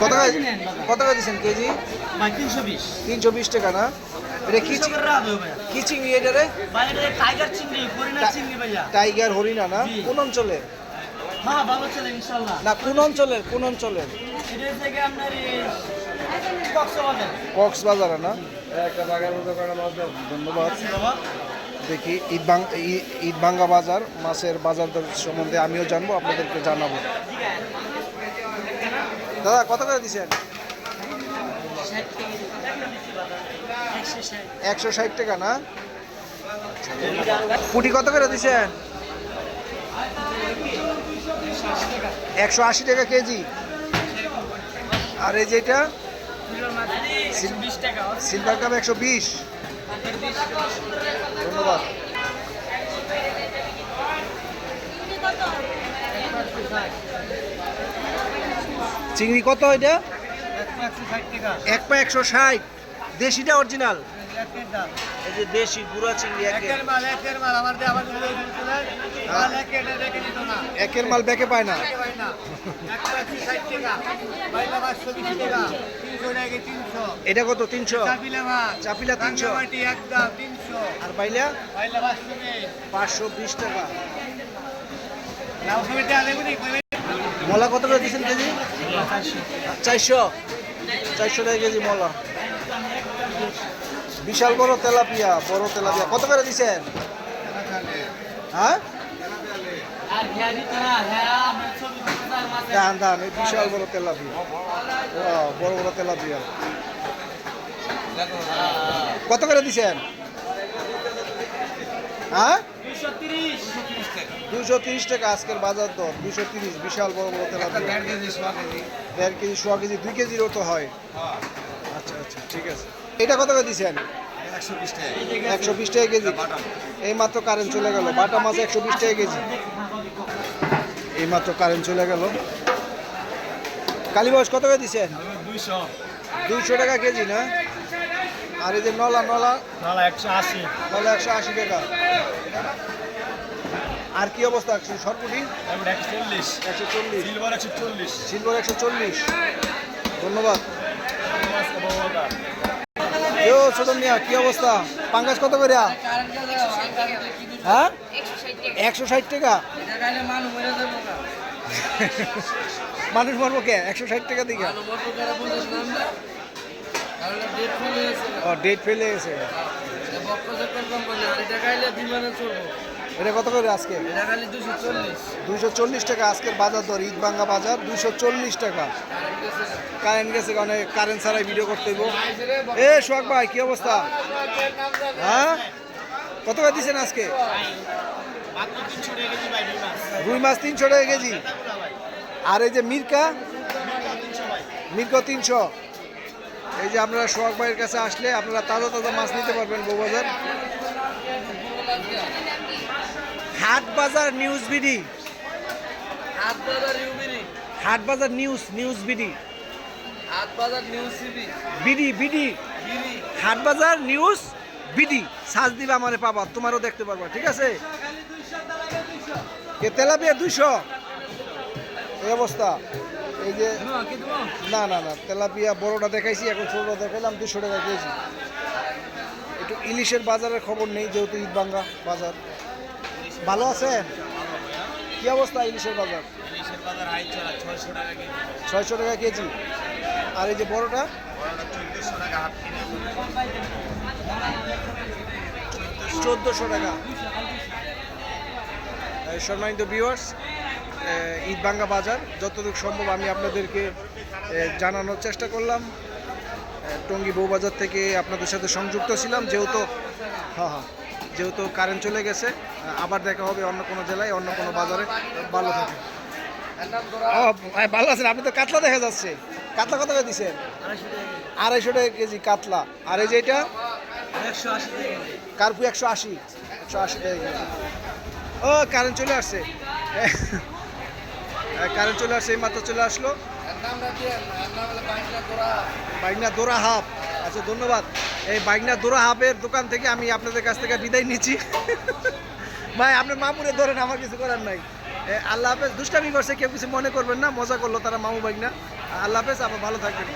কত কত করে দিচ্ছেন কেজি? তিনশো বিশ। টাকা না? এটা কি কি চিংড়ি এটা রে? টাইগার চিংড়ি চিংড়ি ভাইয়া। টাইগার হরিণা না? কোন অঞ্চলের হ্যাঁ ভালো চলে ইনশাল্লাহ। না কোন অঞ্চলের কোন অঞ্চলের? এটা থেকে আপনার এই কক্সবাজার। না? একটা বাগান ধন্যবাদ। দেখি ঈদ ভাঙ্গা বাজার মাছের বাজার দর সম্বন্ধে আমিও জানব আপনাদেরকে জানাব। দাদা, কত করে দিচ্ছেন একশো ষাট টাকা না? পুটি কত করে দিচ্ছেন একশো আশি টাকা কেজি। আর এই যেটা? সিলভার কাপ একশো বিশ। ধন্যবাদ। চিংড়ি কত এটা? এক পা একশো ষাট। দেশিটা অরিজিনাল একের এই যে দেশি গুড়া চিংড়ি একের। মাল একের একের ব্যাকে পায় না। এটা কত? তিনশো? চাপিলা তিনশো। আর পাইলা পাঁচশো বিশ। টাকা। মলা কত করে দিচ্ছেন কেজি? চারশো। চারশো টাকা কেজি মলা। বিশাল বড় তেলাপিয়া বড় তেলাপিয়া। কত করে দিচ্ছেন হ্যাঁ? দান এই বিশাল বড় তেলাপিয়া। বড় বড় তেলাপিয়া। কত করে দিছেন হ্যাঁ? দুশো তিরিশ টাকা আজকের বাজার দর দুশো তিরিশ বিশাল বড় বড় তেলাপিয়া। দেড় কেজি সোয়া কেজি। দুই কেজিরও তো হয়। আচ্ছা আচ্ছা ঠিক আছে। এটা কত করে দিছেন? একশো বিশ টাকা কেজি। এই মাত্র কারেন্ট চলে গেল। বাটা মাছ একশো বিশ টাকা কেজি। এই মাত্র কারেন্ট চলে গেল। কালীবাস কত করে দুইশো। দুইশো টাকা কেজি না? আর এই যে নলা নলা? নালা একশো আশি। নলা একশো আশি টাকা। আর কি অবস্থা? তারপর একশো চল্লিশ। একশো চল্লিশ। সিলভার একশো চল্লিশ। সিলভার একশো চল্লিশ। ধন্যবাদ। মিয়া কি অবস্থা? পাঙ্গাস কত করে হ্যাঁ? একশো ষাট টাকা? মানুষ মরবো কে? একশো ষাট টাকা দিকে। ও ডেট ফেলে গেছে এটা কত করে আজকে? দুইশো চল্লিশ। টাকা আজকের বাজার দর ঈদ বাঙ্গা বাজার দুইশো চল্লিশ টাকা। কারেন্ট গেছে। কারণে কারেন্ট ছাড়াই ভিডিও করতে হইব। এ সোহাগ ভাই কি অবস্থা? হ্যাঁ? কত করে দিচ্ছেন আজকে? রুই মাছ তিনশো টাকা কেজি। আর এই যে মির্কা? মির্কা তিনশো। এই যে আপনারা সোহাগ ভাইয়ের কাছে আসলে আপনারা তাজা তাজা মাছ নিতে পারবেন বউবাজার হাট বাজার news BD. Haat Bazar news news BD. BD. BD Haat Bazar news BD. সাজ দিবা আমারে পাবা তোমারও দেখতে পারবা ঠিক আছে? কে তেলাপিয়া দুইশো? এই অবস্থা। এই যে না না না তেলাপিয়া বড়টা দেখাইছি এখন ছোটটা দেখাইলাম দুশো টাকা কেজি। একটু ইলিশের বাজারের খবর নেই যেহেতু ঈদ বাঙ্গা বাজার। ভালো আছেন কি অবস্থা ইলিশের বাজার? ছয়শো টাকা কেজি। আর এই যে বড়টা? চোদ্দোশো টাকা সম্মানিত ভিউয়ার্স ঈদ বাঙ্গা বাজার, যতটুকু সম্ভব আমি আপনাদেরকে জানানোর চেষ্টা করলাম। টঙ্গী বউবাজার থেকে আপনাদের সাথে সংযুক্ত ছিলাম, যেহেতু হ্যাঁ হ্যাঁ যেহেতু কারেন্ট চলে গেছে আবার দেখা হবে অন্য কোনো জেলায়, অন্য কোনো বাজারে। ভালো থাকে ভালো আছেন? আপনি তো কাতলা দেখা যাচ্ছে। কাতলা কত করে দিচ্ছেন আড়াইশো টাকা কেজি কাতলা। আর এই যে এটা? কার্পু একশো আশি। একশো আশি টাকা ও কারেন্ট চলে আসছে। কারেন্ট চলে আসছে এই মাত্র চলে আসলো। বাইকনা দোরা হাফ। আচ্ছা ধন্যবাদ। এই বাইকনা দোরা হাফের দোকান থেকে আমি আপনাদের কাছ থেকে বিদায় নিচ্ছি। ভাই, আপনি মামুরে ধরেন, আমার কিছু করার নাই। আল্লাহ হাফেজ। দুষ্টামি করছে, কেউ কিছু মনে করবেন না, মজা করল তারা মামু বাইকনা আল্লাহ হাফেজ আবার ভালো থাকবেন।